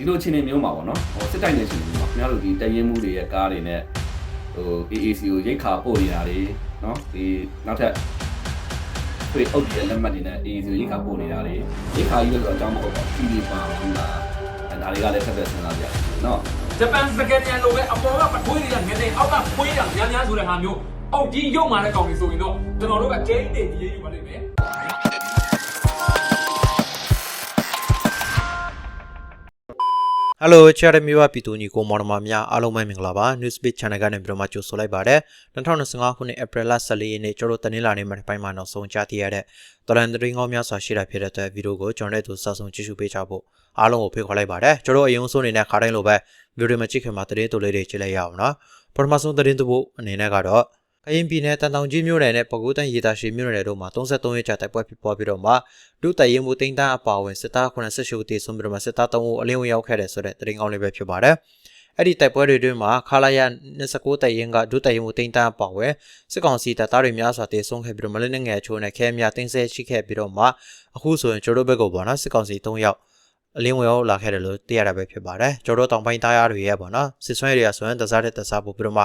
ဒီလိုအခြေအနေမျိုးမှာပေါ့နော်ဟိုစစ်တိုက်တဲ့အခြေအနေမျိုးမှာခင်ဗျားတို့ဒီတရင်မှုတွေရဲ့ကားတွေနဲ့ဟို AAC ကိုရိတ်ခါပို့နေတာတွေနော်ဒီနောက်ထပ်တွေ့အုပ်တဲ့လက်မှတ်တွေနဲ့ AAC ကိုရိတ်ခါပို့နေတာတွေရိတ်ခါကြီးလို့ဆိုတော့အကြောင်းမဟုတ်ပါဘူး TV ပါဘူးလားအဲဒါတွေကလည်းထပ်ထပ်စဉ်းစားကြရအောင်နော်ဂျပန်စကပြန်လိုပဲအပေါ်ကပထွေးတွေကငနေအောက်ကဖွေးတာများများဆိုတဲ့ဟာမျိုးအောက်ကြီးရုပ်မာတဲ့ကောင်တွေဆိုရင်တော့ကျွန်တော်တို့ကဂိမ်းတွေဒီရေးယူပါလိမ့်မယ် ဟယ်လိုချာရမီဝပြည်သူညီကိုမော်ဒမာများအားလုံးပဲမင်္ဂလာပါ Newsbeat Channel ကနေပြီးတော့မှကြိုဆိုလိုက်ပါရစေ2025ခုနှစ် April 14ရက်နေ့ကျွန်တော်တို့တနင်္လာနေ့မှာပိုင်းမှာနောက်ဆုံးကြားသိရတဲ့တော်ရန်သတင်းကောင်းများစွာရှိတာဖြစ်တဲ့အတွက်ဗီဒီယိုကိုကျွန်တော်တို့စဆုံကြည့်ရှုပေးကြဖို့အားလုံးကိုဖိတ်ခေါ်လိုက်ပါတယ်ကျွန်တော်တို့အရင်ဆုံးအနေနဲ့ခါတိုင်းလိုပဲဗီဒီယိုမှာကြည့်ခင်မှာသတင်းတူလေးတွေကြည့်လိုက်ရအောင်နော်ပထမဆုံးသတင်းတူဖို့အနေနဲ့ကတော့ ကရင်ပြည်နယ်တန်တောင်ကြီးမြို့နယ်နဲ့ပကူးတန်ရေတာရှိမြို့နယ်တို့မှာ33ရက်ကြာတိုက်ပွဲဖြစ်ပွားပြီးတော့မှဒုတရင်မှုတိန်တန်းအပါအဝင်စစ်သား88ဦးတေဆုံးပြီးတော့မှစစ်သား3ဦးအလင်းဝင်ရောက်ခဲ့တယ်ဆိုတဲ့သတင်းကောင်းလေးပဲဖြစ်ပါတယ်။အဲ့ဒီတိုက်ပွဲတွေတွင်မှာခလာရ29တရင်ကဒုတရင်မှုတိန်တန်းအပါအဝင်စစ်ကောင်စီတပ်သားတွေများစွာတေဆုံးခဲ့ပြီးတော့မလင်းငယ်ချိုးနဲ့ခဲများတင်းဆဲရှိခဲ့ပြီးတော့မှအခုဆိုရင်ကျိုးတို့ဘက်ကိုပေါ့နော်စစ်ကောင်စီ3ယောက် အလင်းဝင်ရောက်လာခဲ့တယ်လို့သိရတာပဲဖြစ်ပါတယ်။ကျိုးတို့တောင်ပိုင်းသားရတွေရဲ့ပေါ့နော်စစ်ဆွဲတွေကဆိုရင်တစားတဲ့တစားပို့ပြီးတော့မှ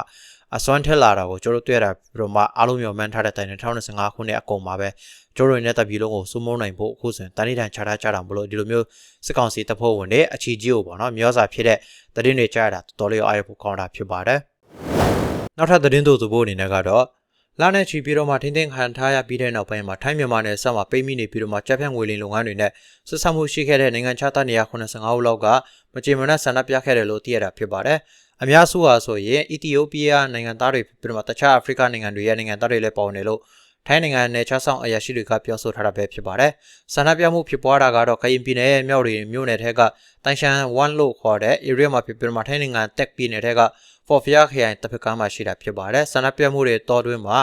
အစွမ်းထက်လာတာကိုကျိုးတို့တွေ့ရတာပြီးတော့မှအားလုံးမျှော်မှန်းထားတဲ့တိုင်2025ခုနှစ်အကုန်မှာပဲကျိုးတို့နဲ့တပ်ပြည်လုံးကိုစုမုံနိုင်ဖို့အခုဆိုရင်တန်ဋိဌာန်ချထားကြတာမလို့ဒီလိုမျိုးစစ်ကောင်စီတပ်ဖွဲ့ဝင်တွေအချီကြီးကိုပေါ့နော်မျောစာဖြစ်တဲ့တည်င်းတွေကြားရတာတော်တော်လေးအားရဖို့ကောင်းတာဖြစ်ပါတယ်။နောက်ထပ်တည်င်းတို့သူဖို့အနေနဲ့ကတော့ လာနဲ့ချီပြီးတော့မှထင်းထင်းခံထားရပြီးတဲ့နောက်ပိုင်းမှာထိုင်းမြန်မာနယ်ဆက်မှာပိတ်မိနေပြီးတော့မှကြက်ဖြန့်ငွေလင်းလုပ်ငန်းတွေနဲ့ဆက်ဆံမှုရှိခဲ့တဲ့နိုင်ငံခြားသားနေရာ85ဦးလောက်ကမကြေမနက်ဆန္ဒပြခဲ့တယ်လို့သိရတာဖြစ်ပါတယ်။အများစုဟာဆိုရင်အီသီယိုးပီးယားနိုင်ငံသားတွေပြီးတော့မှတခြားအာဖရိကနိုင်ငံတွေရဲ့နိုင်ငံသားတွေလည်းပေါနေလို့ ထိုင်းနိုင်ငံနယ်ခြားဆောင်အရာရှိတွေကပြောဆိုထားတာပဲဖြစ်ပါတယ်။ဆန္ဒပြမှုဖြစ်ပွားတာကတော့ကရင်ပြည်နယ်ရဲ့မြောက်ရီမြို့နယ်ထက်ကတိုင်ရှန်1လို့ခေါ်တဲ့ area မှာဖြစ်ပြီးတော့မှထိုင်းနိုင်ငံတက်ပြည်နယ်ထက်က For Fear ခရိုင်တစ်ဖက်ကမ်းမှာရှိတာဖြစ်ပါတယ်။ဆန္ဒပြမှုတွေတော်တွင်းမှာ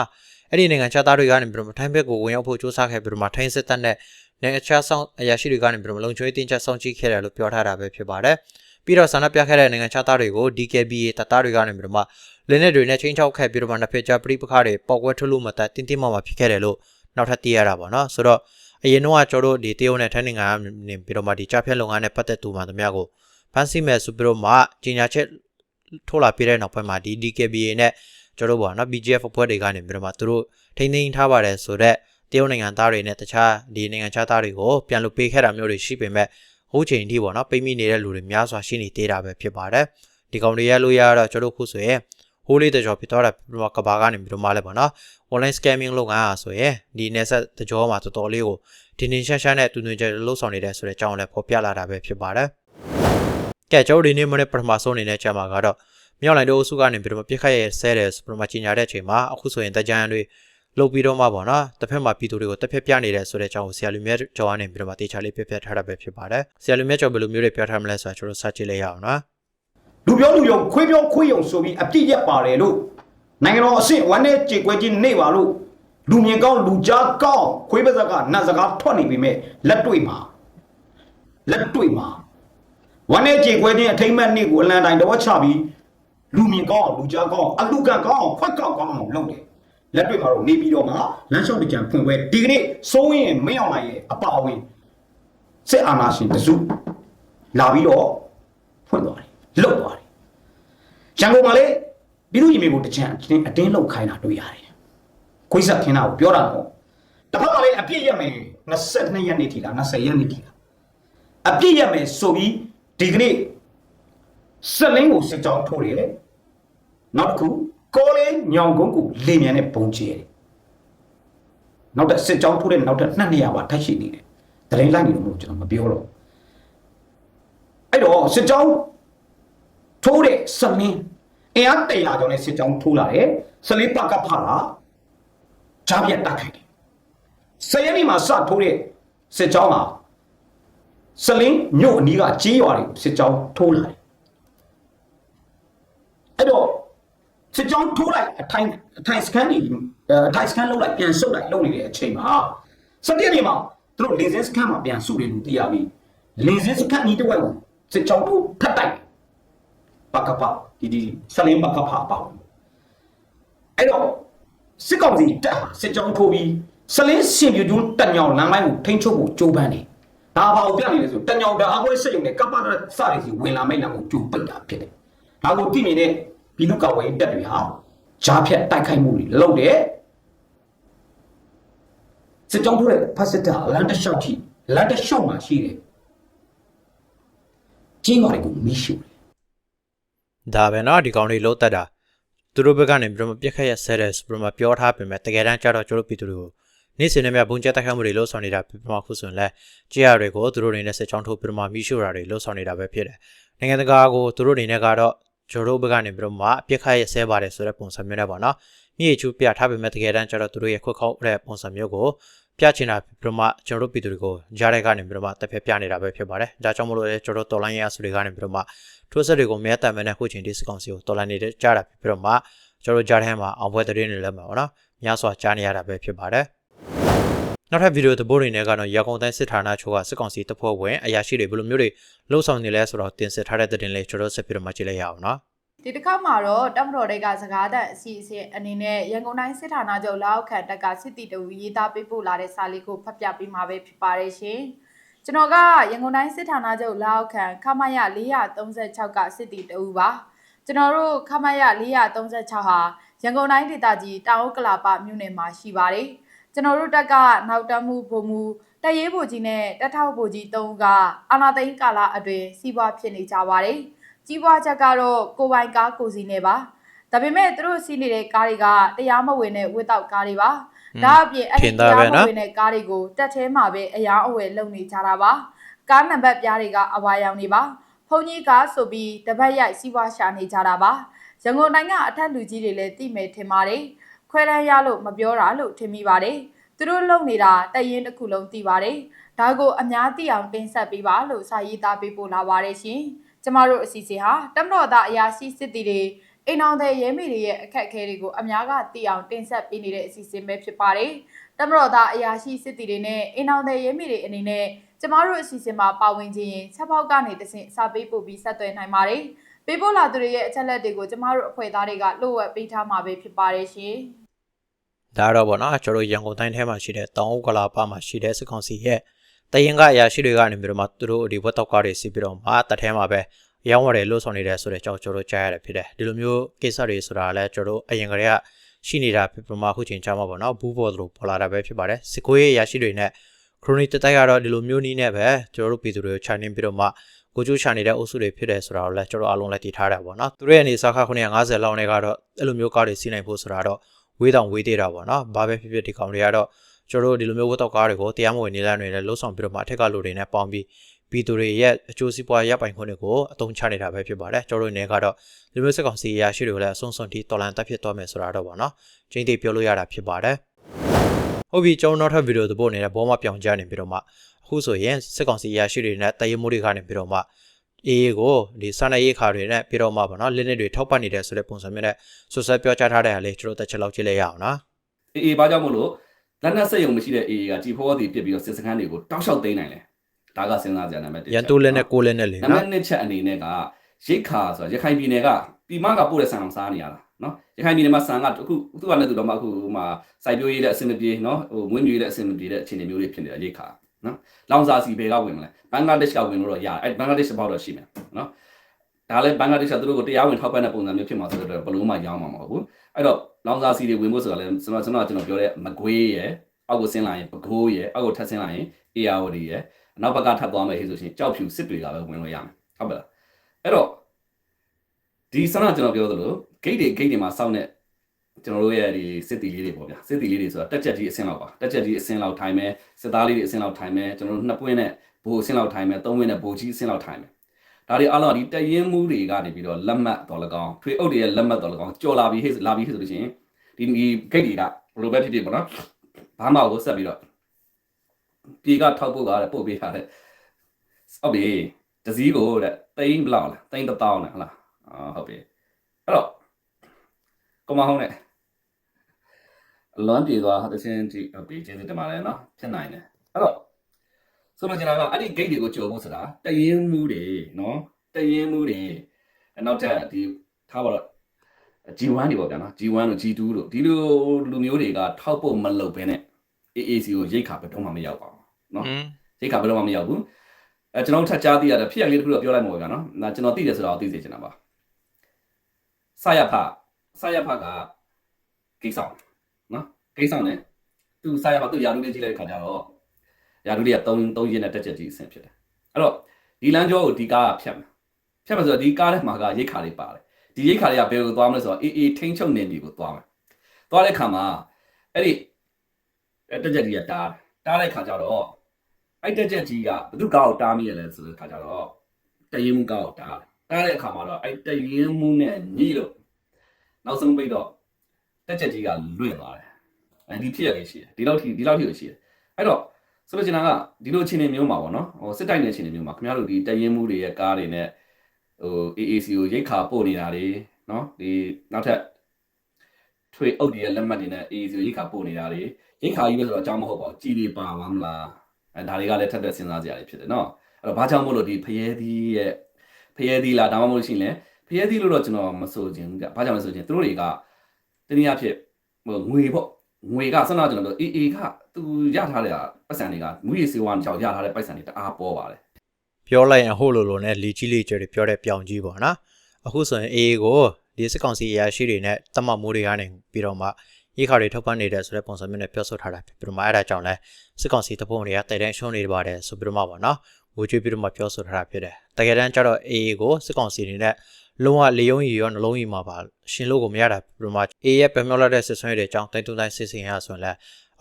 အဲ့ဒီနိုင်ငံခြားသားတွေကနေပြီးတော့ထိုင်းဘက်ကိုဝင်ရောက်ဖို့ကြိုးစားခဲ့ပြီးတော့မှထိုင်းစစ်တပ်နဲ့နိုင်ငံခြားဆောင်အရာရှိတွေကနေပြီးတော့လုံခြုံရေးတင်းကျပ်ဆောင်ကြည့်ခဲ့တယ်လို့ပြောထားတာပဲဖြစ်ပါတယ်။ပြီးတော့ဆန္ဒပြခဲ့တဲ့နိုင်ငံခြားသားတွေကို DKBA တပ်သားတွေကနေပြီးတော့မှ လင်းနဲ့တွေနဲ့ချင်းချောက်ခဲ့ပြီးတော့မှနှစ်ဖက်ကြားပြိပခါတွေပေါက်ကွဲထုတ်လို့မတတ်တင်းတင်းမာမာဖြစ်ခဲ့တယ်လို့နောက်ထပ်သိရတာပေါ့နော်ဆိုတော့အရင်တော့ကျွန်တော်တို့ဒီတရုတ်နဲ့ထိုင်းနိုင်ငံကနေပြီးတော့မှဒီကြားဖြတ်လုပ်ငန်းနဲ့ပတ်သက်သူမှတမရကိုဖန်ဆီးမဲ့ဆိုပြီးတော့မှကြီးညာချက်ထိုးလာပြတဲ့နောက်ပိုင်းမှာဒီ DKBA နဲ့ကျွန်တော်တို့ပေါ့နော် BGF အဖွဲ့တွေကနေပြီးတော့မှသူတို့ထိန်းသိမ်းထားပါတယ်ဆိုတော့တရုတ်နိုင်ငံသားတွေနဲ့တခြားဒီနိုင်ငံခြားသားတွေကိုပြန်လို့ပေးခဲ့တာမျိုးတွေရှိပေမဲ့ဟိုးချိန်အထိပေါ့နော်ပိတ်မိနေတဲ့လူတွေများစွာရှိနေသေးတာပဲဖြစ်ပါတယ်ဒီကောင်တွေရလို့ရတော့ကျွန်တော်ခုဆိုရင် ဟိုးလေးတကြောဖြစ်သွားတာကဘာကနေပြီးတော့မှလည်းပေါ့နော် online scamming လုပ်ငန်းအားဆိုရင်ဒီနယ်ဆက်တကြောမှာတော်တော်လေးကိုဒီနေရှာရှာနဲ့တူတူကျလှုပ်ဆောင်နေတဲ့ဆိုတဲ့အကြောင်းလည်းဖော်ပြလာတာပဲဖြစ်ပါတယ်ကဲကျွန်တော်ဒီနေ့မနေ့ပထမဆုံးအနေနဲ့ချက်မှာကတော့မြောက်လိုင်းတို့အစုကနေပြီးတော့ပြစ်ခတ်ရဲဆဲတယ်ဆိုပြီးတော့ကြီးညာတဲ့အချိန်မှာအခုဆိုရင်တကြံတွေလုတ်ပြီးတော့မှပေါ့နော်တစ်ဖက်မှာပြည်သူတွေကိုတစ်ဖက်ပြနေတယ်ဆိုတဲ့အကြောင်းကိုဆရာလူမြတ်ကျော်ကနေပြီးတော့မှတေချာလေးပြပြထားတာပဲဖြစ်ပါတယ်ဆရာလူမြတ်ကျော်ဘယ်လိုမျိုးတွေပြောထားမလဲဆိုတာကျွန်တော်စကြည့်လိုက်ရအောင်နော် လူပြောလူယုံခွေးပြောခွေးယုံဆိုပြီးအပြစ်ရက်ပါတယ်လို့နိုင်ငံတော်အဆင့်ဝမ်းနဲ့ကြေကွဲခြင်းနေပါလို့လူမြင်ကောင်းလူကြားကောင်းခွေးပါးစကနတ်စကားထွက်နေပြီမဲ့လက်တွေ့မှာလက်တွေ့မှာဝမ်းနဲ့ကြေကွဲခြင်းအထိမ့်မဲ့နေ့ကိုအလံတိုင်းတော့ချပြီးလူမြင်ကောင်းလူကြားကောင်းအလူကန်ကောင်းခွက်ကောက်ကောင်းအောင်လုပ်တယ်လက်တွေ့မှာတော့နေပြီးတော့မှလမ်းလျှောက်တကြံဖွင့်ပွဲဒီကနေ့စိုးရင်မင်းအောင်လိုက်ရဲ့အပါအဝင်စစ်အာဏာရှင်တစုလာပြီးတော့ဖွင့်သွားတယ် လှုပ်သွားတယ်ရန်ကုန်မှာလေပြည်သူ့ရင်မေကိုတချံအတင်းအတင်းလောက်ခိုင်းတာတွေ့ရတယ်။ခွေးဆက်ခင်းတာကိုပြောတာတော့တစ်ဖက်မှာလေအပြည့်ရမယ်22ရက်နေ့ထိလား20ရက်နေ့ထိလားအပြည့်ရမယ်ဆိုပြီးဒီကနေ့စက်လင်းကိုစစ်ကြောင်းထိုးတယ်။နောက်တစ်ခုကောလေးညောင်ကုန်းကိုလေမြန်နဲ့ပုံကျဲတယ်။နောက်တစ်စစ်ကြောင်းထိုးတဲ့နောက်တစ်နှစ်နေရာပါထပ်ရှိနေတယ်။တရင်လိုက်နေလို့မဟုတ်ကျွန်တော်မပြောတော့အဲ့တော့စစ်ကြောင်း ထိုးတဲ့စလင်းအင်အားတရာကျော်နဲ့စစ်ကြောင်းထိုးလာတယ်စလေးပကဖလာဂျားပြတ်တက်ခိုက်တယ်ဆယ်ရက်နေ့မှာစထိုးတဲ့စစ်ကြောင်းဟာစလင်းမြို့အနီးကကြေးရွာတွေကိုစစ်ကြောင်းထိုးလာတယ်အဲ့တော့စစ်ကြောင်းထိုးလိုက်အထိုင်အထိုင်စကန်တွေအထိုင်စကန်လောက်လိုက်ပြန်ဆုတ်လိုက်လုပ်နေတဲ့အချိန်မှာစက်ပြည့်နေမှာသူတို့လင်းစင်းစကန်မှာပြန်စုတယ်လို့သိရပြီလင်းစင်းစကန်ဤတစ်ဝက်ကိုစစ်ကြောင်းတို့ဖတ်တိုက် ပကပဒီဒီဆလင်းပကပပေါ့အဲ့တော့စစ်ကောင်စီတက်စစ်ကြောင်းထိုးပြီးဆလင်းစင်ပြူကျွန်းတက်ညောင်လမ်းပိုင်းကိုထိန်းချုပ်ဖို့ကြိုးပမ်းတယ်ဒါဘာကိုပြနေလဲဆိုတညောင်တအားခွဲစိတ်ုံနဲ့ကပ္ပနာစရည်စီဝင်လာမိတ်လာမှုကျူပိတ်တာဖြစ်တယ်ဒါကိုသိမြင်တဲ့ပြည်သူ့ကာကွယ်ရေးတပ်တွေဟာဂျားဖြတ်တိုက်ခိုက်မှုတွေလုပ်တယ်စစ်ကြောင်းထိုးတဲ့ဖက်စစ်တပ်လမ်းတစ်လျှောက်ထိလမ်းတစ်လျှောက်မှာရှိတယ်ကျင်းတော်တွေကိုမီးရှို့တယ် ဒါပဲเนาะဒီကောင်တွေလုံးတက်တာသူတို့ဘက်ကနေပြီးတော့ပြက်ခက်ရဆဲတယ်ဆိုပြီးတော့ပြောထားပေမဲ့တကယ်တမ်းကျတော့ကျတို့ပြည်သူတွေကိုနေ့စဉ်နဲ့မြဘုံကျက်တက်ခတ်မှုတွေလှုပ်ဆောင်နေတာပြပခုဆိုရင်လဲကြေးရတွေကိုသူတို့အနေနဲ့စစ်ချောင်းထုတ်ပြီးတော့မိရှို့တာတွေလှုပ်ဆောင်နေတာပဲဖြစ်တယ်နိုင်ငံတကာကိုသူတို့အနေနဲ့ကတော့ကျတို့ဘက်ကနေပြီးတော့မှပြက်ခက်ရဆဲပါတယ်ဆိုတဲ့ပုံစံမျိုးနဲ့ပေါ့နော်မြေချူပြထားပေမဲ့တကယ်တမ်းကျတော့သူတို့ရဲ့ခွက်ခေါက်တဲ့ပုံစံမျိုးကို ပြချင်တာပြီးတော့မှကျွန်တော်တို့ပြည်သူတွေကိုကြားတဲ့ကနေပြီးတော့မှတက်ဖက်ပြနေတာပဲဖြစ်ပါတယ်ဒါကြောင့်မလို့လဲကျွန်တော်တို့တော်လိုင်းရဆိုတွေကနေပြီးတော့မှထိုးဆက်တွေကိုမြဲတမ်းမဲ့နဲ့ခုချိန်ဒီစကောင်စီကိုတော်လာနေတဲ့ကြားတာဖြစ်ပြီးတော့မှကျွန်တော်ကြားထဲမှာအောင်ပွဲသတင်းတွေလည်းမှာပေါ့နော်များစွာကြားနေရတာပဲဖြစ်ပါတယ်နောက်ထပ်ဗီဒီယိုသဘောတွေနဲ့ကတော့ရကုန်တိုင်းစစ်ဌာနချုပ်ကစစ်ကောင်စီတပ်ဖွဲ့ဝင်အရာရှိတွေဘယ်လိုမျိုးတွေလှုပ်ဆောင်နေလဲဆိုတော့တင်ဆက်ထားတဲ့သတင်းလေးကျွန်တော်ဆက်ပြီးတော့မှကြည့်လိုက်ရအောင်နော် ဒီတစ်ခါမှာတော့တပ်မတော်တွေကစကားသံအစီအစဉ်အနေနဲ့ရန်ကုန်တိုင်းစစ်ဌာနချုပ်လက်အောက်ခံတပ်ကစစ်တီတဝီရေးသားပေးပို့လာတဲ့စာလေးကိုဖတ်ပြပေးမှာပဲဖြစ်ပါတယ်ရှင်။ကျွန်တော်ကရန်ကုန်တိုင်းစစ်ဌာနချုပ်လက်အောက်ခံခမရ436ကစစ်တီတဝူပါ။ကျွန်တော်တို့ခမရ436ဟာရန်ကုန်တိုင်းဒေသကြီးတောင်ဥက္ကလာပမြို့နယ်မှာရှိပါတယ်။ကျွန်တော်တို့တပ်ကနောက်တမှုဗိုလ်မှူးတပ်ရေးဗိုလ်ကြီးနဲ့တပ်ထောက်ဗိုလ်ကြီး၃ဦးကအာနာသိန်းကာလအတွင်းစီးပွားဖြစ်နေကြပါတယ်။ ကြီးပွားချက်ကတော့ကိုပိုင်ကားကိုစီနေပါဒါပေမဲ့သူတို့စီးနေတဲ့ကားတွေကတရားမဝင်တဲ့ဝစ်တောက်ကားတွေပါဒါအပြင်အဲ့ဒီတရားမဝင်တဲ့ကားတွေကိုတက်ထဲမှာပဲအယောင်အဝယ်လုပ်နေကြတာပါကားနံပါတ်ပြားတွေကအဝါရောင်နေပါဖုန်ကြီးကားဆိုပြီးတပတ်ရိုက်စီးပွားရှာနေကြတာပါရန်ကုန်တိုင်းကအထက်လူကြီးတွေလည်းသိမယ်ထင်ပါတယ်ခွဲတန်းရလို့မပြောတာလို့ထင်မိပါတယ်သူတို့လုံနေတာတရင်တစ်ခုလုံးသိပါတယ်ဒါကိုအများသိအောင်တင်ဆက်ပေးပါလို့စာရေးသားပေးပို့လာပါတယ်ရှင် ကျမတို့အစီအစဉ်ဟာတမတော်သားအရာရှိစစ်တီတွေအိမ်အောင်တဲ့ရဲမိတွေရဲ့အခက်အခဲတွေကိုအများကသိအောင်တင်ဆက်ပေးနေတဲ့အစီအစဉ်ပဲဖြစ်ပါတယ်။တမတော်သားအရာရှိစစ်တီတွေနဲ့အိမ်အောင်တဲ့ရဲမိတွေအနေနဲ့ကျမတို့အစီအစဉ်မှာပါဝင်ခြင်းရင်ချက်ပေါက်ကနေတဆင့်စာပေးပို့ပြီးဆက်သွယ်နိုင်ပါတယ်။ပေးပို့လာသူတွေရဲ့အချက်လက်တွေကိုကျမတို့အဖွဲ့သားတွေကလိုဝက်ပေးထားမှာပဲဖြစ်ပါတယ်ရှင်။ဒါတော့ပေါ့နော်ကျွန်တော်ရန်ကုန်တိုင်းထဲမှာရှိတဲ့တောင်ဥက္ကလာပမှာရှိတဲ့စစ်ကောင်စီရဲ့ တရင်ကအရာရှိတွေကနေပြီးတော့မှသူတို့ဒီဝက်တောက်ကားတွေစီးပြီးတော့မှတထဲမှာပဲရောင်းဝယ်လှုပ်ဆောင်နေတယ်ဆိုတဲ့ကြောင့်ကျွန်တော်ကြားရတယ်ဖြစ်တယ်ဒီလိုမျိုးကိစ္စတွေဆိုတာလည်းကျွန်တော်အရင်ကတည်းကရှိနေတာဖြစ်ပြမှာအခုချိန်ချမှာပေါ့နော်ဘူးပေါ်တို့ပေါ်လာတာပဲဖြစ်ပါတယ်စစ်ကိုရေးအရာရှိတွေနဲ့ခရိုနီတတိုက်ကတော့ဒီလိုမျိုးနီးနဲ့ပဲကျွန်တော်တို့ပြည်သူတွေကိုခြိုင်နေပြီးတော့မှကိုကျိုးချနေတဲ့အုပ်စုတွေဖြစ်တယ်ဆိုတာကိုလည်းကျွန်တော်အားလုံးလည်းတည်ထားတာပေါ့နော်သူတို့ရဲ့အနေစာခ950လောက်နဲ့ကတော့အဲ့လိုမျိုးကားတွေစီးနိုင်ဖို့ဆိုတာတော့ဝေးတောင်ဝေးသေးတာပေါ့နော်ဘာပဲဖြစ်ဖြစ်ဒီကောင်တွေကတော့ ကျွန်တော်တို့ဒီလိုမျိုးဝတ်တော့ကားတွေကိုတရားမဝင်နေလမ်းတွေနဲ့လှုပ်ဆောင်ပြီးတော့မှအထက်ကလူတွေနဲ့ပေါင်းပြီးပြည်သူတွေရဲ့အကျိုးစီးပွားရပ်ပိုင်ခွင့်တွေကိုအသုံးချနေတာပဲဖြစ်ပါတယ်ကျွန်တော်တို့နေကတော့ဒီလိုမျိုးစက်ကောင်စီအရာရှိတွေကိုလည်းအဆုံးစွန်ထိတော်လန်တက်ဖြစ်သွားမယ်ဆိုတာတော့ပေါ့နော်ချင်းသိပြောလို့ရတာဖြစ်ပါတယ်ဟုတ်ပြီကျွန်တော်နောက်ထပ်ဗီဒီယိုသဘောနေတဲ့ဘောမပြောင်ကြနေပြီးတော့မှအခုဆိုရင်စက်ကောင်စီအရာရှိတွေနဲ့တရေမိုးတွေကနေပြီးတော့မှအေးကိုဒီစာနယ်ရေးခါတွေနဲ့ပြီးတော့မှပေါ့နော်လင်းနစ်တွေထောက်ပတ်နေတဲ့ဆိုတဲ့ပုံစံမျိုးနဲ့ဆွဆွဲပြောကြားထားတဲ့အလေးကျွန်တော်တစ်ချက်လောက်ကြည့်လိုက်ရအောင်နော်အေးအေးဘာကြောင့်မို့လို့ လက်နက်စက်ရုံမရှိတဲ့အေးကជីဖိုးတီပြစ်ပြီးတော့စစ်စခန်းတွေကိုတောက်လျှောက်သိမ်းနိုင်တယ်ဒါကစဉ်းစားကြရမယ်ရန်တိုးလက်နဲ့ကိုလက်နဲ့လေနံပါနော်တ်1ချက်အနေနဲ့ကရိတ်ခါဆိုတာရခိုင်ပြည်နယ်ကပြည်မကပို့တဲ့ဆန်အောင်စားနေရတာနော်ရခိုင်ပြည်နယ်မှာဆန်ကအခုသူကလည်းသူတော့မှအခုဟိုမှာစိုက်ပျိုးရေးတဲ့အဆင်မပြေနော်ဟိုမွေးမြူရေးတဲ့အဆင်မပြေတဲ့အခြေအနေမျိုးတွေဖြစ်နေတာရိတ်ခါနော်လောင်စာစီဘယ်ကဝင်မလဲဘင်္ဂလားဒေ့ရှ်ကဝင်လို့တော့ရတယ်အဲဘင်္ဂလားဒေ့ရှ်ဘောက်တော့ရှိမယ်နော်ဒါလည်းဘင်္ဂလားဒေ့ရှ်ကသူတို့ကိုတရားဝင်ထောက်ပံ့တဲ့ပုံစံမျိုးဖြစ်မှာဆိုတော့ဘလို့မှရောင်းမှာမဟုတ်ဘူး အဲ့တော့လောင်စာစီတွေဝင်ဖို့ဆိုတာလည်းကျွန်တော်ကျွန်တော်ကျွန်တော်ပြောတဲ့မကွေးရယ်အောက်ကိုဆင်းလာရင်ပကိုးရယ်အောက်ကိုထပ်ဆင်းလာရင်အေယာဝတီရယ်နောက်ဘက်ကထပ်သွားမယ်ဟေ့ဆိုရှင်ကြောက်ဖြူစစ်တွေကပဲဝင်လို့ရမယ်ဟုတ်ပါလားအဲ့တော့ဒီဆန္ဒကျွန်တော်ပြောသလို gate တွေ gate တွေမှာစောင့်တဲ့ကျွန်တော်တို့ရဲ့ဒီစစ်တီလေးတွေပေါ့ဗျာစစ်တီလေးတွေဆိုတာတက်ချက်ကြီးအဆင်းလောက်ပါတက်ချက်ကြီးအဆင်းလောက်ထိုင်မယ်စစ်သားလေးတွေအဆင်းလောက်ထိုင်မယ်ကျွန်တော်တို့နှစ်ပွင့်နဲ့ဘိုးအဆင်းလောက်ထိုင်မယ်သုံးပွင့်နဲ့ဘိုးကြီးအဆင်းလောက်ထိုင်မယ် ဒါတွေအားလုံးကဒီတရင်မှုတွေကနေပြီးတော့လက်မှတ်တော်လကောင်ထွေအုပ်တွေရဲ့လက်မှတ်တော်လကောင်ကြော်လာပြီးဟေ့လာပြီးဟေ့ဆိုလို့ရှိရင်ဒီဒီ gate တွေကဘယ်လိုပဲဖြစ်ဖြစ်ပေါ့နော်ဘာမှကိုဆက်ပြီးတော့ပြေကထောက်ဖို့ကလည်းပို့ပေးထားတဲ့ဟုတ်ပြီတစည်းကိုတဲ့တိန်းဘလောက်လဲတိန်းတစ်တောင်းနဲ့ဟုတ်လားအာဟုတ်ပြီအဲ့တော့ကမဟောင်းနဲ့အလွန်ပြေသွားတခြင်းကြည့်ဟုတ်ပြီကျေးဇူးတင်ပါတယ်နော်ဖြစ်နိုင်တယ်အဲ့တော့ ဆိုတော့ကျွန်တော်ကအဲ့ဒီ gate တွေကိုကြော်ဖို့ဆိုတာတရင်မှုတွေနော်တရင်မှုတွေနောက်ထပ်ဒီထားပါတော့ G1 တွေပေါ့ဗျာနော် G1 တို့ G2 တို့ဒီလိုလူမျိုးတွေကထောက်ဖို့မလုပ်ဘဲနဲ့ AAC ကိုရိတ်ခါဘယ်တော့မှမရောက်ပါဘူးနော်อืมရိတ်ခါဘယ်တော့မှမရောက်ဘူးအဲကျွန်တော်ထပ်ကြားသိရတဲ့ဖြစ်ရလေးတစ်ခုတော့ပြောလိုက်မှာပေါ့ဗျာနော်ဒါကျွန်တော်သိတယ်ဆိုတော့သိစေချင်တာပါဆရဖဆရဖကကိစ္စအောင်နော်ကိစ္စနဲ့သူဆရဖသူရာလူလေးကြည့်လိုက်တဲ့ခါကျတော့ ရာလူလေးက3 3ရင်းနဲ့တက်ချက်ကြီးအဆင်ဖြစ်တယ်အဲ့တော့ဒီလမ်းကြောကိုဒီကားကဖြတ်မယ်ဖြတ်မယ်ဆိုတော့ဒီကားထဲမှာကရိတ်ခါလေးပါတယ်ဒီရိတ်ခါလေးကဘယ်ကိုသွားမလဲဆိုတော့အေးအေးထိန်းချုပ်နေပြီကိုသွားမယ်သွားတဲ့ခါမှာအဲ့ဒီအဲ့တက်ချက်ကြီးကတားတားတဲ့ခါကျတော့အဲ့တက်ချက်ကြီးကဘသူကားကိုတားမိရလဲဆိုတဲ့ခါကျတော့တရင်မှုကားကိုတားတယ်တားတဲ့အခါမှာတော့အဲ့တရင်မှုနဲ့ညီလို့နောက်ဆုံးပိတ်တော့တက်ချက်ကြီးကလွင့်သွားတယ်အဲဒီဖြစ်ရလေးရှိတယ်ဒီလောက်ထိဒီလောက်ထိကိုရှိတယ်အဲ့တော့ ဆိုလို့ချင်တာကဒီလိုအခြေအနေမျိုးမှာပေါ့နော်ဟိုစစ်တိုက်တဲ့အခြေအနေမျိုးမှာခင်ဗျားတို့ဒီတရင်မှုတွေရဲ့ကားတွေနဲ့ဟို AAC ကိုရိတ်ခါပို့နေတာတွေနော်ဒီနောက်ထပ်ထွေအုပ်တွေရဲ့လက်မှတ်တွေနဲ့ AAC ကိုရိတ်ခါပို့နေတာတွေရိတ်ခါကြီးပဲဆိုတော့အကြောင်းမဟုတ်ပါဘူးကြည်တွေပါသွားမလားအဲဒါတွေကလည်းထပ်ထပ်စဉ်းစားကြရတယ်ဖြစ်တယ်နော်အဲ့တော့ဘာကြောင့်မို့လို့ဒီဖရဲသီးရဲ့ဖရဲသီးလားဒါမှမဟုတ်လို့ရှိရင်လည်းဖရဲသီးလို့တော့ကျွန်တော်မဆိုချင်ဘူးကြဘာကြောင့်လဲဆိုရင်သူတို့တွေကတနည်းအားဖြင့်ဟိုငွေပေါ့ ငွေကဆက်တော့ကျွန်တော်တို့ AA ကသူရထားတဲ့ပတ်စံတွေကငွေစေဝါကြောင့်ရထားတဲ့ပတ်စံတွေတအားပေါ်ပါတယ်ပြောလိုက်ရင်ဟိုလိုလိုနဲ့လီကြီးလေးကျတွေပြောတဲ့ပြောင်ကြီးပေါ့နော်အခုဆိုရင် AA ကိုဒီစစ်ကောင်စီအရာရှိတွေနဲ့တမတ်မိုးတွေကနေပြီးတော့မှရေးခါတွေထုတ်ပန်းနေတဲ့ဆိုတဲ့ပုံစံမျိုးနဲ့ပြောဆိုထားတာဖြစ်ပြီးတော့မှအဲ့ဒါကြောင့်လဲစစ်ကောင်စီတပုံတွေကတိုက်တန်းရှုံးနေပါတယ်ဆိုပြီးတော့မှပေါ့နော်ငိုကြွေးပြီးတော့မှပြောဆိုထားတာဖြစ်တယ်တကယ်တမ်းကျတော့ AA ကိုစစ်ကောင်စီတွေနဲ့ လုံးဝလေယုံရီရောနှလုံးရီမှာပါရှင်လို့ကိုမရတာပြီးတော့မှ AA ရဲ့ပြမြောက်လာတဲ့စစ်ဆွဲတွေအကြောင်းတိုင်းတုံတိုင်းစစ်စင်ရဆိုရင်လဲ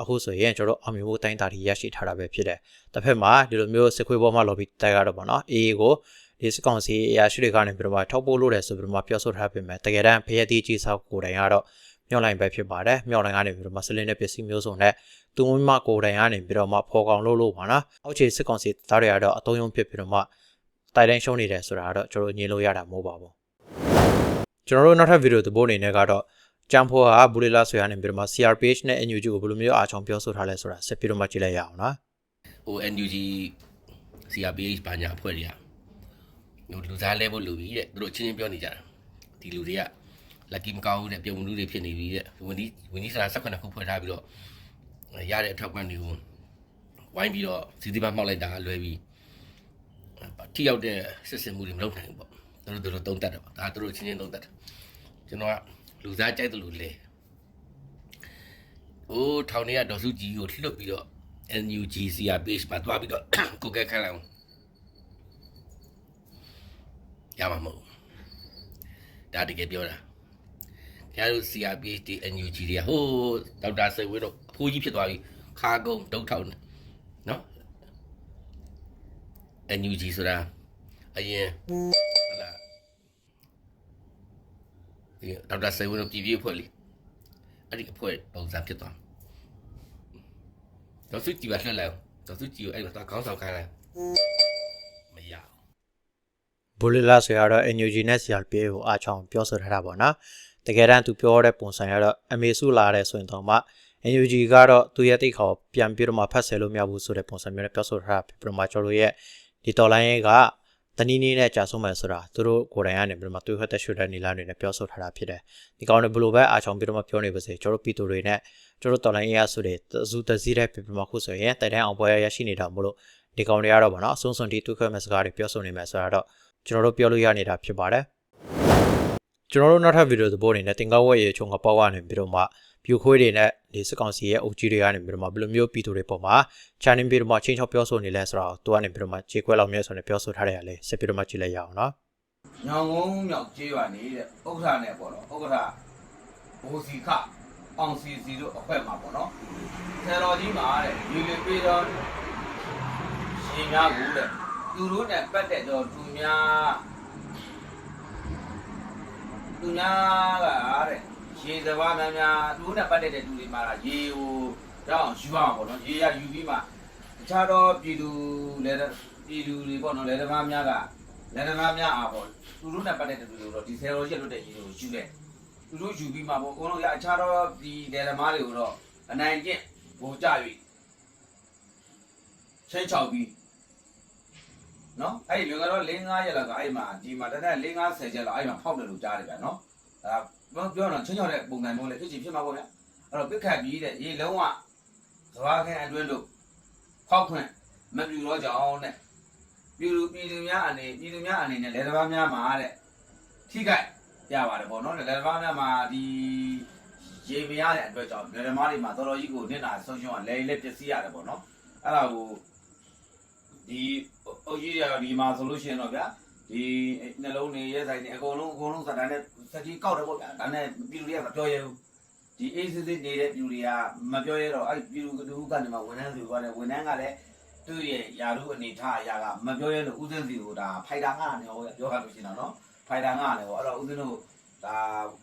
အခုဆိုရင်ကျွန်တော်တို့အောင်မြင်မှုတိုင်းတာတွေရရှိထားတာပဲဖြစ်တယ်တစ်ဖက်မှာဒီလိုမျိုးစစ်ခွေးပေါ်မှာလော်ပြီးတိုက်ရတော့ပေါ့နော် AA ကိုဒီစကောင်စီအရာရှိတွေကနေပြီးတော့မှထောက်ပို့လို့တယ်ဆိုပြီးတော့မှပြောဆိုထားပြင်မဲ့တကယ်တမ်းဖရဲတီးကြီးဆောက်ကိုယ်တိုင်ကတော့မြောက်လိုင်းပဲဖြစ်ပါတယ်မြောက်လိုင်းကနေပြီးတော့မှစလင်းတဲ့ပစ္စည်းမျိုးစုံနဲ့သူမမကိုယ်တိုင်ကနေပြီးတော့မှဖော်ကောင်လို့လို့ပါနော်အောက်ခြေစစ်ကောင်စီသားတွေကတော့အတုံးယုံဖြစ်ပြီးတော့မှတိုင်တိုင်းရှုံးနေတယ်ဆိုတာကတော့ကျွန်တော်ညင်လို့ရတာမဟုတ်ပါဘူး ကျွန်တော်တို့နောက်ထပ်ဗီဒီယိုသဘောအနေနဲ့ကတော့ကျန်ဖိုးဟာဘူလီလာဆိုရနေပြီးတော့မှ CRPH နဲ့ NUG ကိုဘယ်လိုမျိုးအားချောင်ပြောဆိုထားလဲဆိုတာဆက်ပြီးတော့မှကြည့်လိုက်ရအောင်နော်ဟို NUG CRPH ဘာညာအဖွဲ့တွေကဟိုလူစားလဲဖို့လူကြီးတဲ့သူတို့အချင်းချင်းပြောနေကြတာဒီလူတွေကလက်ကီမကောင်းဘူးတဲ့ပြုံမှုတွေဖြစ်နေပြီတဲ့ဝန်ကြီးဝန်ကြီးစာ18ခုဖွဲ့ထားပြီးတော့ရတဲ့အထောက်ပံ့တွေကိုဝိုင်းပြီးတော့စီစီပန်းမှောက်လိုက်တာလွယ်ပြီးထိရောက်တဲ့စစ်စင်မှုတွေမလုပ်နိုင်ဘူးပေါ့ သူတို့တို့တုံးတက်တယ်ပေါ့ဒါသူတို့အချင်းချင်းတုံးတက်တယ်ကျွန်တော်ကလူစားကြိုက်တယ်လို့လေဟိုထောင်ထဲကဒေါ်စုကြီးကိုလှုပ်ပြီးတော့ NUG CRPH မှာတွားပြီးတော့ကိုကဲခန့်လိုက်အောင်ရမှာမဟုတ်ဘူးဒါတကယ်ပြောတာခင်ဗျားတို့ CRPH ဒီ NUG တွေကဟိုးဒေါက်တာစေဝင်းတို့အဖိုးကြီးဖြစ်သွားပြီခါကုန်းဒုတ်ထောက်နေနော် NUG ဆိုတာအရင်ဟလာ ဒီဒေါက်တာစေဝင်းတို့ပြည်ပြည့်အဖွဲ့လေအဲ့ဒီအဖွဲ့ပုံစံဖြစ်သွားဒေါက်စုကြည်ပါလှက်လိုက်ဒေါက်စုကြည်ကိုအဲ့မှာခေါင်းဆောင်ခိုင်းလိုက်မရဘူးဘူလီလာဆိုရတော့ NUG နဲ့ CRPA ကိုအားချောင်းပြောဆိုထားတာပေါ့နော်တကယ်တမ်းသူပြောတဲ့ပုံစံရတော့အမေစုလာတဲ့ဆိုရင်တော့မှ NUG ကတော့သူရဲ့တိတ်ခေါ်ပြန်ပြီးတော့မှဖတ်ဆယ်လို့မရဘူးဆိုတဲ့ပုံစံမျိုးနဲ့ပြောဆိုထားတာပြီးတော့မှကျွန်တော်တို့ရဲ့ဒီတော်လိုင်းရဲ့က တနည်းနည်းနဲ့ကြာဆုံးမယ်ဆိုတာသူတို့ကိုယ်တိုင်ကနေပြီးတော့မှသူ့ဟက်တဲ့ရှူတဲ့နီလာတွေနဲ့ပြောဆိုထားတာဖြစ်တယ်ဒီကောင်တွေဘလို့ပဲအားချောင်းပြီးတော့မှပြောနေပါစေကျွန်တော်တို့ပြည်သူတွေနဲ့ကျွန်တော်တို့တော်လိုင်းရဲ့ဆိုတဲ့ဇူတစည်းတဲ့ပြီးတော့မှခုဆိုရင်တိုင်တိုင်းအောင်ပွဲရရှိနေတာမို့လို့ဒီကောင်တွေကတော့ဗောနော်အဆုံးစွန်ဒီသူ့ခွဲမဲ့စကားတွေပြောဆိုနေမယ်ဆိုတာတော့ကျွန်တော်တို့ပြောလို့ရနေတာဖြစ်ပါတယ် ကျွန်တော်တို့နောက်ထပ်ဗီဒီယိုသဘောအနေနဲ့တင်ကားဝက်ရေချုံကပေါက်ကနေပြီးတော့မှပြူခွေးတွေနဲ့ဒီစကောင်စီရဲ့အုပ်ကြီးတွေကနေပြီးတော့မှဘယ်လိုမျိုးပြည်သူတွေပေါ်မှာ channel ပြီးတော့မှချင်းချောက်ပြောဆိုနေလဲဆိုတော့သူကနေပြီးတော့မှခြေခွဲလောက်မြဲဆိုနေပြောဆိုထားတယ်ရလေဆက်ပြီးတော့မှကြည့်လိုက်ရအောင်နော်ညောင်ကုန်းမြောက်ကျေးရွာနေတဲ့ဥက္ကဋ္ဌနဲ့ပေါ့နော်ဥက္ကဋ္ဌဘိုစီခအောင်စီစီတို့အဖွဲ့မှာပေါ့နော်ဆယ်တော်ကြီးမှာတဲ့ရေလေပေးတော့ရှင်များကိုတဲ့သူတို့နဲ့ပတ်သက်တော့သူများ သူများကတဲ့ရေစဘာများများသူတို့နဲ့ပတ်သက်တဲ့သူတွေမှာရေကိုတော့ယူအောင်ပေါ့နော်ရေရယူပြီးမှတခြားတော့ပြည်သူလည်းပြည်သူတွေပေါ့နော်လည်းတမားများကလက်နက်များများအားပေါ့သူတို့နဲ့ပတ်သက်တဲ့လူတွေတော့ဒီဆယ်တော်ရက်လွတ်တဲ့ရေကိုယူတယ်သူတို့ယူပြီးမှပေါ့ကိုတို့ရအခြားတော့ဒီလယ်သမားတွေကိုတော့အနိုင်ကျင့်ဗိုလ်ကြ၍ချင်းချောက်ပြီး နော်အဲ့ဒီလွန်ကတော့၄၅ရက်လောက်ကအဲ့မှာဒီမှာတနက်၄50ရက်လောက်အဲ့မှာဖောက်တယ်လို့ကြားတယ်ဗျာနော်အဲပြောတော့ချင်းချောက်တဲ့ပုံစံမျိုးလေဖြစ်ချင်ဖြစ်မှာပေါ့ဗျာအဲ့တော့ပြစ်ခတ်ပြီးတဲ့ရေလုံးဝသဘာခင်းအတွင်းတို့ဖောက်ခွင့်မပြူတော့ကြောင်းတဲ့ပြည်သူပြည်သူများအနေပြည်သူများအနေနဲ့လက်တစ်ပါးများမှာတဲ့ထိခိုက်ရပါတယ်ပေါ့နော်လက်တစ်ပါးများမှာဒီရေမရတဲ့အတွက်ကြောင့်လက်သမားတွေမှာတော်တော်ကြီးကိုနစ်နာဆုံးရှုံးရလဲလဲပျက်စီးရတယ်ပေါ့နော်အဲ့ဒါကို ဒီအုပ်ကြီးတွေဒီမှာဆိုလို့ရှိရင်တော့ဗျာဒီနှလုံးတွေရဲဆိုင်တွေအကုန်လုံးအကုန်လုံးစတာနဲ့စက်ကြီးကောက်တယ်ပေါ့ဗျာဒါနဲ့ပြည်သူတွေကမပြောရဘူးဒီအေးစစ်စစ်နေတဲ့ပြူတွေကမပြောရတော့အဲ့ပြူတူကနေမှဝန်ထမ်းစီသွားတယ်ဝန်ထမ်းကလည်းသူ့ရဲ့ယာရုအနေထားအရာကမပြောရလို့ဦးစင်းစီကိုဒါဖိုက်တာငါနဲ့ဟောပြောရလို့ရှိရင်တော့ဖိုက်တာငါနဲ့ဟောအဲ့တော့ဦးစင်းတို့ဒါ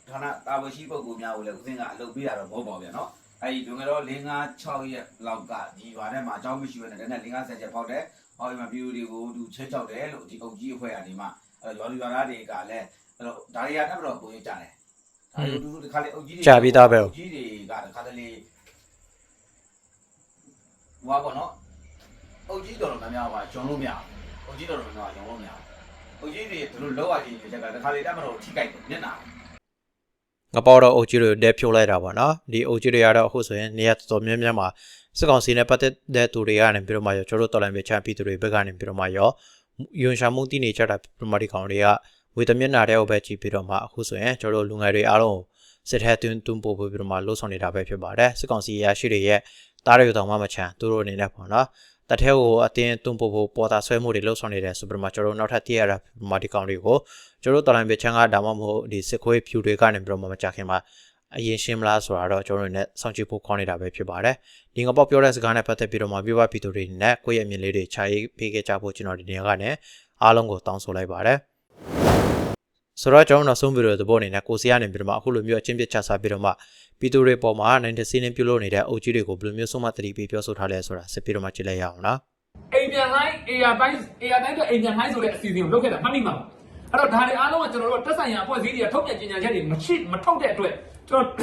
ဌာနတာဝန်ရှိပုဂ္ဂိုလ်များကိုလည်းဦးစင်းကအလုပ်ပေးတာတော့မဟုတ်ပါဘူးဗျာနော်အဲ့ဒီဒုံကတော့၄၅6ရက်လောက်ကဒီရွာထဲမှာအကြောင်းမရှိဘဲနဲ့တနေ့၄၅ဆက်ချက်ဖောက်တယ် ဟောဒီမှာပြူတွေကိုသူချဲချောက်တယ်လို့ဒီအုပ်ကြီးအဖွဲ့ကနေမှအဲ့တော့ရွာလူရွာသားတွေကလည်းအဲ့တော့ဒါတွေကတက်တော့ပုံရကြတယ်ဒါတွေတူတူတစ်ခါလေအုပ်ကြီးတွေကြာပြီးသားပဲကြီးတွေကတခါတလေဟွာပေါ့နော်အုတ်ကြီးတော်တော်များများပါဂျုံလို့မရဘူးအုတ်ကြီးတော်တော်များများဂျုံလို့မရဘူးအုတ်ကြီးတွေသူတို့လောက်ရချင်းတွေကတခါလေတက်မတော်ထိကြိုက်တယ်မျက်နှာ ငပေါတော့အုပ်ကြီးတွေကိုတဲဖြိုးလိုက်တာပေါ့နော်ဒီအုပ်ကြီးတွေကတော့အခုဆိုရင်နေရာတော်တော်များများမှာစစ်ကောင်စီနဲ့ပတ်သက်တဲ့သူတွေကနေပြီးတော့မှရောကျွန်တော်တို့တော်လိုင်းပဲချန်ပြည်သူတွေဘက်ကနေပြီးတော့မှရောယွန်ရှာမှုတည်နေကြတာပရမတီကောင်တွေကဝေတမျက်နာတဲ့ဟိုဘက်ကြည့်ပြီးတော့မှအခုဆိုရင်ကျွန်တော်တို့လူငယ်တွေအားလုံးစစ်ထဲတွန်းတွန်းပို့ပြီးတော့မှလှုပ်ဆောင်နေတာပဲဖြစ်ပါတယ်စစ်ကောင်စီရရှိတွေရဲ့တားရရတောင်မှမချန်သူတို့အနေနဲ့ပေါ့နော် တထဲကိုအတင်းတွန်းပို့ဖို့ပေါ်တာဆွဲမှုတွေလှုပ်ဆောင်နေတဲ့ဆိုပြီးတော့မှကျွန်တော်တို့နောက်ထပ်တည့်ရတာပရမတီကောင်တွေကိုကျွန်တော်တို့တော်လိုင်းပဲချမ်းကဒါမှမဟုတ်ဒီစစ်ခွေးဖြူတွေကနေပြီးတော့မှမကြခင်မှာအရင်ရှင်းမလားဆိုတာတော့ကျွန်တော်တို့ ਨੇ စောင့်ကြည့်ဖို့ခေါင်းနေတာပဲဖြစ်ပါတယ်ဒီငါပေါက်ပြောတဲ့စကားနဲ့ပတ်သက်ပြီးတော့မှပြပပြည်သူတွေနဲ့ကိုယ့်ရဲ့အမြင်လေးတွေခြာရေးပေးခဲ့ကြဖို့ကျွန်တော်ဒီနေရာကနေအားလုံးကိုတောင်းဆိုလိုက်ပါတယ် ဆိုတော့ကျွန်တော်နောက်ဆုံးဗီဒီယိုသဘောအနေနဲ့ကိုစီကနေပြီးတော့မှအခုလိုမျိုးအချင်းပြချစားပြီးတော့မှပြည်သူတွေပေါ်မှာနိုင်တဲ့စီးနှင်းပြုလုပ်နေတဲ့အုပ်ကြီးတွေကိုဘယ်လိုမျိုးဆုံးမတတိပေးပြောဆိုထားလဲဆိုတာစစ်ပြီးတော့မှကြည့်လိုက်ရအောင်နော်အိမ်ပြန်လိုက် AR တိုင်း AR တိုင်းတော့အိမ်ပြန်လိုက်ဆိုတဲ့အစီအစဉ်ကိုလုပ်ခဲ့တာမှတ်မိမှာပါအဲ့တော့ဒါတွေအားလုံးကကျွန်တော်တို့တက်ဆိုင်ရာအဖွဲ့အစည်းတွေကထုတ်ပြန်ကြေညာချက်တွေမရှိမထုတ်တဲ့အတွက်ကျွန်တော်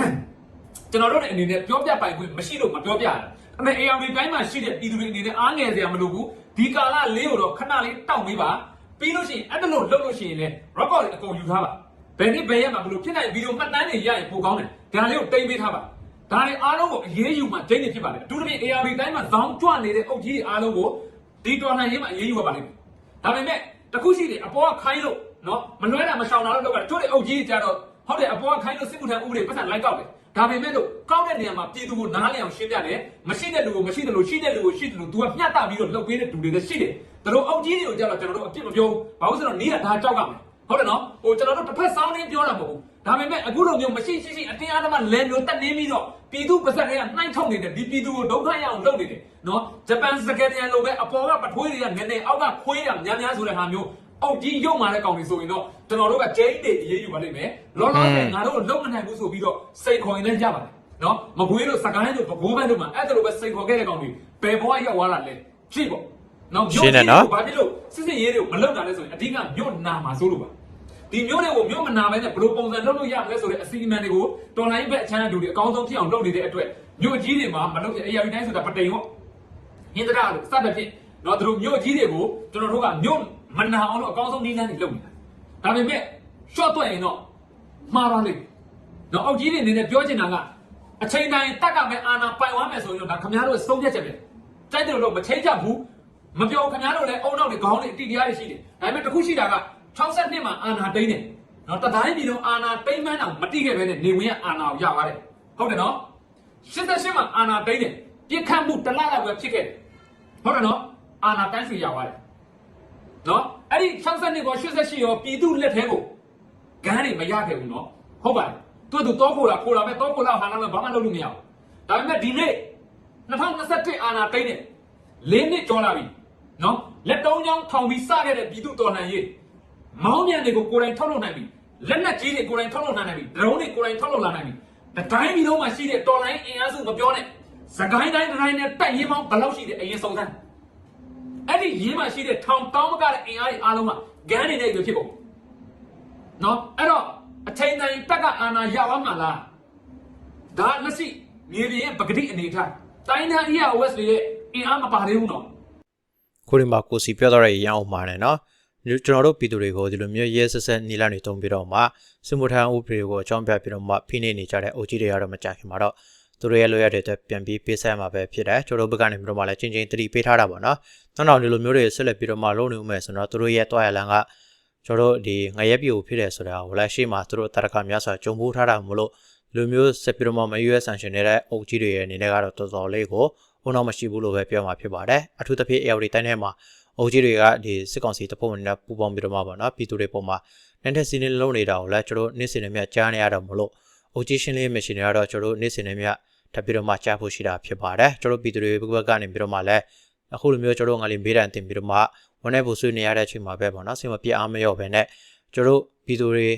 ကျွန်တော်တို့အနေနဲ့ပြောပြပိုင်ခွင့်မရှိလို့မပြောပြတာအမေ AR တိုင်းမှာရှိတဲ့ပြည်သူတွေအနေနဲ့အားငယ်စရာမလိုဘူးဒီကာလလေးကိုတော့ခဏလေးတောက်ပေးပါ ပြီးလို့ရှိရင်အဲ့ဒါလို့လုပ်လို့ရှိရင်လည်း record တွေအကုန်ယူထားပါဘယ်နေ့ဘယ်ရက်မှာဘလို့ဖြစ်နိုင်ဗီဒီယိုမှတ်တမ်းတွေရရင်ပိုကောင်းတယ်ဒါလေးကိုတိမ်ပေးထားပါဒါတွေအားလုံးကိုအရေးယူမှကျင်းနေဖြစ်ပါလေအထူးသဖြင့် AR တိုင်းမှာဇောင်းကြွနေတဲ့အုပ်ကြီးတွေအားလုံးကိုဒီတော်လှန်ရေးမှာအရေးယူရပါလိမ့်မယ်။ဒါပေမဲ့တခုရှိတယ်အပေါ်ကခိုင်းလို့နော်မလွဲတာမရှောင်တာလို့လုပ်တာတို့တွေအုပ်ကြီးကြတော့ဟုတ်တယ်အပေါ်ကခိုင်းလို့စစ်မှုထမ်းဥပဒေပတ်စံလိုက်ကောက်တယ်။ဒါပေမဲ့လို့ကောက်တဲ့နေရာမှာပြည်သူကိုနားလည်အောင်ရှင်းပြတယ်။မရှိတဲ့လူကိုမရှိတယ်လို့ရှိတဲ့လူကိုရှိတယ်လို့ तू ကမျှတပြီးတော့လုပ်ပေးတဲ့လူတွေလည်းရှိတယ်။ ဒါလို့အုပ်ကြီးတွေကိုကြတော့ကျွန်တော်တို့အပြစ်မပြောဘူး။ဘာလို့ဆိုတော့နီးကဒါကြောက်ကမယ်။ဟုတ်တယ်နော်ဟိုကျွန်တော်တို့တစ်ဖက်စောင်းနေပြောတာမဟုတ်ဘူးဒါပေမဲ့အခုလိုမျိုးမရှိရှိရှိအတင်းအဓမ္မလဲမျိုးတက်နေပြီးတော့ပြည်သူပါဇက်တွေကနှိုင်းထုတ်နေတယ်ဒီပြည်သူကိုဒုက္ခရအောင်လုပ်နေတယ်နော်ဂျပန်စကယ်တန်လိုပဲအပေါ်ကပထွေးတွေကငနေအောက်ကခွေးရများများဆိုတဲ့ဟာမျိုးအောက်ကြီးရုပ်မာတဲ့ကောင်တွေဆိုရင်တော့ကျွန်တော်တို့ကကျိန်းတွေအေးယူပါလိမ့်မယ်လောလောဆယ်ငါတို့လုံမနိုင်ဘူးဆိုပြီးတော့စိတ်ခေါ်ရင်လည်းရပါတယ်နော်မကွေးတို့စကိုင်းတို့ဘိုးဘန်းတို့မှာအဲ့ဒါလိုပဲစိတ်ခေါ်ခဲ့တဲ့ကောင်တွေဘယ်ဘဝရောက်သွားတာလဲဖြည့်ပေါ့ နော်ရှင်းတယ်နော်ဘာဖြစ်လို့စစ်စစ်ရေးတွေကိုမလုပ်တာလဲဆိုရင်အဓိကညွတ်နာမှာစိုးလို့ပါဒီမျိုးတွေကိုမျိုးမနာပဲနဲ့ဘယ်လိုပုံစံလုပ်လို့ရမလဲဆိုတဲ့အစီအမံတွေကိုတော်လိုင်းဘက်အချမ်းတဲ့လူတွေအကောင်းဆုံးဖြစ်အောင်လုပ်နေတဲ့အတွက်မြို့ကြီးတွေမှာမလုပ်တဲ့ AR တိုင်းဆိုတာပတိန်ပေါ့ဟင်္ဒရာလို့စတဲ့ဖြစ်တော့သူတို့မြို့ကြီးတွေကိုကျွန်တော်တို့ကမြို့မနာအောင်လို့အကောင်းဆုံးနည်းလမ်းတွေလုပ်နေတာဒါပေမဲ့ short တွက်ရင်တော့မှားပါလိမ့်မယ်နော်အောက်ကြီးတွေအနေနဲ့ပြောချင်တာကအချိန်တိုင်းတက်ကမဲ့အာနာပိုင်ဝမ်းမယ်ဆိုရင်တော့ဒါခင်ဗျားတို့ဆုံးဖြတ်ချက်ပဲတိုက်တယ်လို့မချိန်ချဘူး မပြောခင်ဗျားတို့လည်းအုံနောက်တွေခေါင်းတွေအတိတရားတွေရှိတယ်ဒါပေမဲ့တခုရှိတာက62မှာအာနာတိန်းတယ်နော်တတိုင်းပြည်လုံးအာနာတိန်းမှန်းအောင်မတိခဲ့ပဲနဲ့နေဝင်ကအာနာကိုရပါတယ်ဟုတ်တယ်နော်88မှာအာနာတိန်းတယ်ပြစ်ခတ်မှုတစ်လလောက်ပဲဖြစ်ခဲ့တယ်ဟုတ်တယ်နော်အာနာတိုင်းစီရပါတယ်နော်အဲ့ဒီ62ကို88ရောပြည်သူလက်ထဲကိုဂန်းတွေမရခဲ့ဘူးနော်ဟုတ်ပါတယ်သူတို့တော့ခိုးတာခိုးတာပဲတော့ခိုးလာဟာလာဘာမှလုပ်လို့မရဘူးဒါပေမဲ့ဒီနေ့2021အာနာတိန်းတယ်၄နှစ်ကျော်လာပြီ နော်လက်တုံးချောင်းထောင်ပြီးစခဲ့တဲ့ပြည်သူတော်လှန်ရေးမောင်းမြန်တွေကိုကိုယ်တိုင်ထုတ်လုပ်နိုင်ပြီလက်နက်ကြီးတွေကိုယ်တိုင်ထုတ်လုပ်နိုင်ပြီဒရုန်းတွေကိုယ်တိုင်ထုတ်လုပ်လာနိုင်ပြီတတိုင်းပြည်လုံးမှာရှိတဲ့တော်လိုင်းအင်အားစုမပြောနဲ့စကိုင်းတိုင်းတိုင်းနဲ့တိုက်ရေးပေါင်းဘယ်လောက်ရှိတယ်အရင်စုံစမ်းအဲ့ဒီရေးမှာရှိတဲ့ထောင်တောင်းမကတဲ့အင်အားတွေအားလုံးကဂန်းနေနေပြီဖြစ်ကုန်နော်အဲ့တော့အချိန်တိုင်းတက်ကအာဏာရပါမှာလားဒါလက်ရှိမြေပြင်ရဲ့ပဂတိအနေထားတိုင်းသား EOS တွေရဲ့အင်အားမပါသေးဘူးနော် ခုဒီမှာကိုစီပြောတော့ရရအောင်မှာတယ်နော်ကျွန်တော်တို့ပြည်သူတွေကိုဒီလိုမျိုးရဲဆက်ဆက်နီလာနေတုံးပြီးတော့မှစစ်မှုထမ်းဥပဒေကိုအကြောင်းပြပြီးတော့မှဖိနှိပ်နေကြတဲ့အုပ်ကြီးတွေကတော့မကြခင်မှာတော့သူတို့ရဲ့လိုရတဲ့အတွက်ပြန်ပြီးပေးဆက်ရမှာပဲဖြစ်တယ်ကျွန်တော်တို့ဘက်ကနေပြီးတော့မှလည်းချင်းချင်းတတိပေးထားတာပေါ့နော်နောက်နောက်ဒီလိုမျိုးတွေဆက်လက်ပြီးတော့မှလုပ်နေဦးမယ်ဆိုတော့သူတို့ရဲ့တွားရလန်ကကျွန်တော်တို့ဒီငရဲပြိုဖြစ်တယ်ဆိုတာကိုလည်းရှေ့မှာသူတို့တရကများစွာကြုံဖို့ထားတာမလို့လူမျိုးဆက်ပြီးတော့မှမ US sanction နေတဲ့အုပ်ကြီးတွေရဲ့အနေနဲ့ကတော့တော်တော်လေးကို ဘုံတော့မရှိဘူးလို့ပဲပြောမှာဖြစ်ပါတယ်အထူးသဖြင့် AR တိုင်းထဲမှာအုပ်ကြီးတွေကဒီစစ်ကောင်စီတပ်ဖွဲ့ဝင်တွေနဲ့ပူးပေါင်းပြီးတော့မှပေါ့နော်ပြည်သူတွေပုံမှာနန်းထက်စီးနေလုံးနေတာကိုလည်းကျွန်တော်နေ့စဉ်နဲ့မြကြားနေရတော့မလို့အုပ်ကြီးရှင်းလေးမရှင်တွေကတော့ကျွန်တော်နေ့စဉ်နဲ့မြထပ်ပြီးတော့မှကြားဖို့ရှိတာဖြစ်ပါတယ်ကျွန်တော်ပြည်သူတွေဘက်ကနေပြီးတော့မှလည်းအခုလိုမျိုးကျွန်တော်ငါလေးမေးတန်တင်ပြီးတော့မှဝန်ထဲဖို့ဆွေးနေရတဲ့အချိန်မှာပဲပေါ့နော်ဆင်မပြအားမရော့ပဲနဲ့ကျွန်တော်ပြည်သူတွေ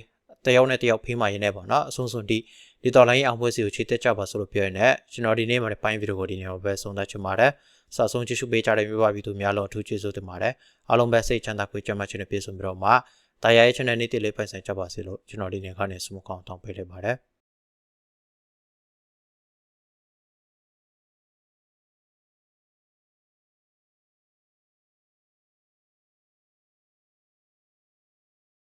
တယောက်နဲ့တယောက်ဖေးမှရင်းနေပေါ့နော်အဆုံးစွန်တိ ဒီတော်လိုင်းအောင်ပွဲစီကိုခြေတက်ကြပါဆိုလို့ပြောရတဲ့ကျွန်တော်ဒီနေ့မှာပိုင်းဗီဒီယိုကိုဒီနေ့မှာပဲဆုံးသက်ချင်ပါတယ်စာဆုံးကြည့်ရှုပေးကြတဲ့မြို့ပါပြည်သူများလုံးအထူးကျေးဇူးတင်ပါတယ်အားလုံးပဲစိတ်ချမ်းသာကိုကြမ်းမှချင်တဲ့ပြေဆုံးပြီးတော့မှတာယာရဲ့ channel နေ့တည်းလေးပိုင်ဆိုင်ကြပါစေလို့ကျွန်တော်ဒီနေ့ကနေဆုမကောင်းတောင်းပေးလိုက်ပါတယ်